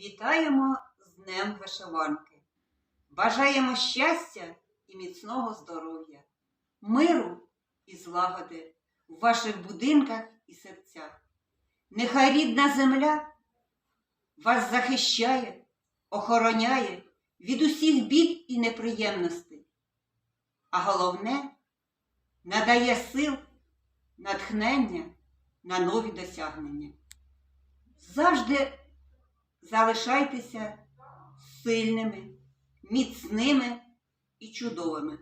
Вітаємо з Днем Вишиванки. Бажаємо щастя і міцного здоров'я, миру і злагоди в ваших будинках і серцях. Нехай рідна земля вас захищає, охороняє від усіх бід і неприємностей, а головне надає сил, натхнення на нові досягнення. Завжди залишайтеся сильними, міцними і чудовими.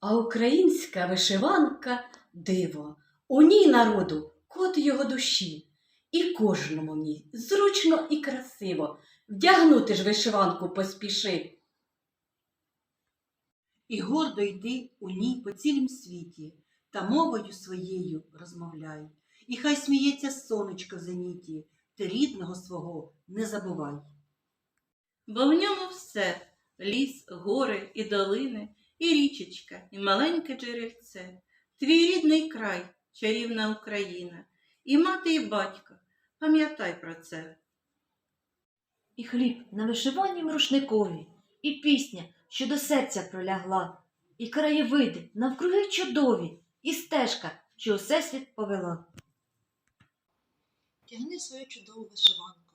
А українська вишиванка диво. У ній народу код його душі. І кожному в ній зручно і красиво. Вдягнути ж вишиванку поспіши. І гордо йди у ній по цілім світі, та мовою своєю розмовляй. І хай сміється сонечко в зеніті, ти рідного свого не забувай. Бо в ньому все ліс, гори і долини, і річечка, і маленьке джерельце, твій рідний край, чарівна Україна, і мати, і батько, пам'ятай про це. І хліб на вишиванім рушникові, і пісня, що до серця пролягла, і краєвиди навкруги чудові, і стежка, що у всесвіт повела. Тягни свою чудову вишиванку,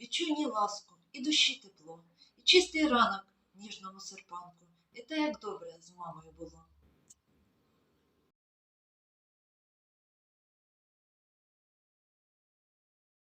відчуй ні ласку і душі тепло, і чистий ранок ніжному серпанку, і те, як добре з мамою було.